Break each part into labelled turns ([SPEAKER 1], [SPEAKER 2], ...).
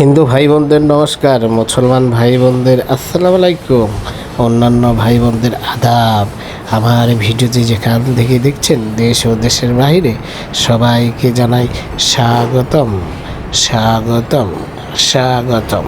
[SPEAKER 1] হিন্দু ভাই বোনদের নমস্কার, মুসলমান ভাই বোনদের আসসালামু আলাইকুম, অন্যান্য ভাই বোনদের আদাব। আমার ভিডিওটি যেখান থেকে দেখছেন, দেশ ও দেশের বাইরে, সবাইকে জানাই স্বাগতম স্বাগতম স্বাগতম।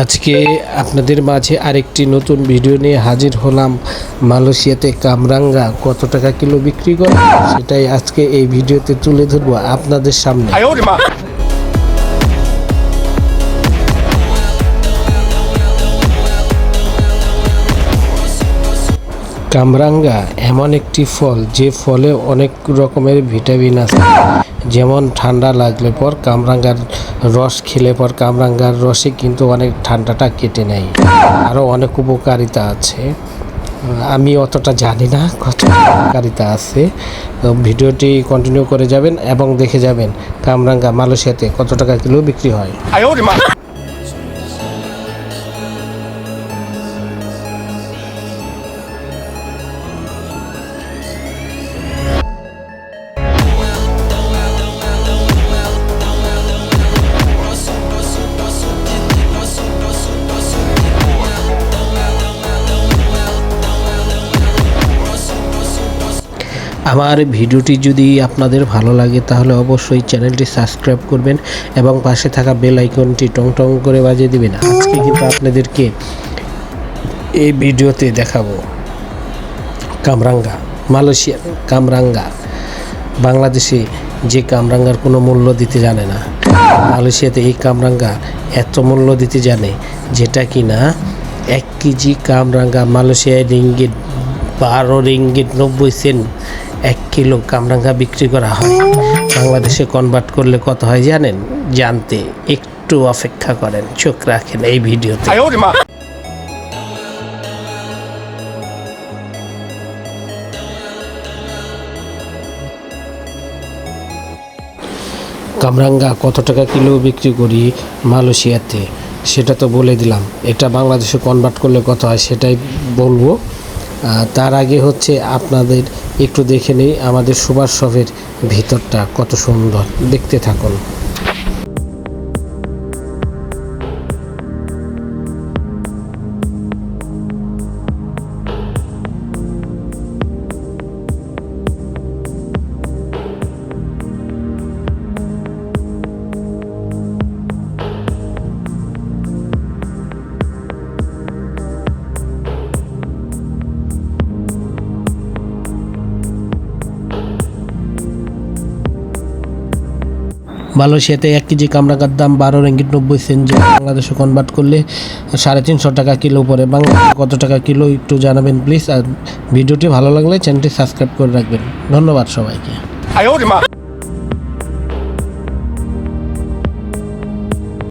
[SPEAKER 1] আজকে আপনাদের মাঝে আরেকটি নতুন ভিডিও নিয়ে হাজির হলাম। মালয়েশিয়াতে কামরাঙ্গা কত টাকা কিলো বিক্রি করে? সেটাই আজকে এই ভিডিওতে তুলে ধরবো আপনাদের সামনে। কামরাঙ্গা এমন একটি ফল যে ফলে অনেক রকমের ভিটামিন আছে। যেমন ঠান্ডা লাগলে পর কামরাঙ্গার রস খেলে পর কামরাঙ্গার রসে কিন্তু অনেক ঠান্ডাটা কেটে নেয়। আরও অনেক উপকারিতা আছে। আমি অতটা জানি না কত উপকারিতা আছে। ভিডিওটি কন্টিনিউ করে যাবেন এবং দেখে যাবেন কামরাঙ্গা মালয়েশিয়াতে কত টাকা কিলো বিক্রি হয়। আমার ভিডিওটি যদি আপনাদের ভালো লাগে, তাহলে অবশ্যই চ্যানেলটি সাবস্ক্রাইব করবেন এবং পাশে থাকা বেল আইকনটি টং টং করে বাজিয়ে দিবেন। আজকে কিন্তু আপনাদেরকে এই ভিডিওতে দেখাবো কামরাঙ্গা, মালয়েশিয়ার কামরাঙ্গা। বাংলাদেশে যে কামরাঙ্গার কোনো মূল্য দিতে জানে না। মালয়েশিয়াতে এই কামরাঙ্গা এত মূল্য দিতে জানে যেটা কি না এক কেজি কামরাঙ্গা মালয়েশিয়ায় রিঙ্গিত বারো রিঙ্গিত নব্বই সেন্ট এক কিলো কামরাঙ্গা বিক্রি করা হয়। বাংলাদেশে কনভার্ট করলে কত হয় জানেন? জানতে একটু অপেক্ষা করেন চোখ রাখেন এই ভিডিওতে। কামরাঙ্গা কত টাকা কিলো বিক্রি করি মালয়েশিয়াতে? সেটা তো বলে দিলাম। এটা বাংলাদেশে কনভার্ট করলে কত হয় সেটাই বলব। তার আগে হচ্ছে আপনাদের একটু দেখে নেই, আমাদের সুভাষ শপের ভিতরটা কত সুন্দর, দেখতে থাকুন। মালয়েশিয়াতে এক কেজি কামরাঙার দাম বারো রেঙ্গিট নব্বই সেন্ট। বাংলাদেশে কনভার্ট করলে সাড়ে তিনশো টাকা কিলো পরে। বাংলাদেশে কত টাকা কিলো একটু জানাবেন প্লিজ আর ভিডিওটি ভালো লাগলে চ্যানেলটি সাবস্ক্রাইব করে রাখবেন। ধন্যবাদ সবাইকে।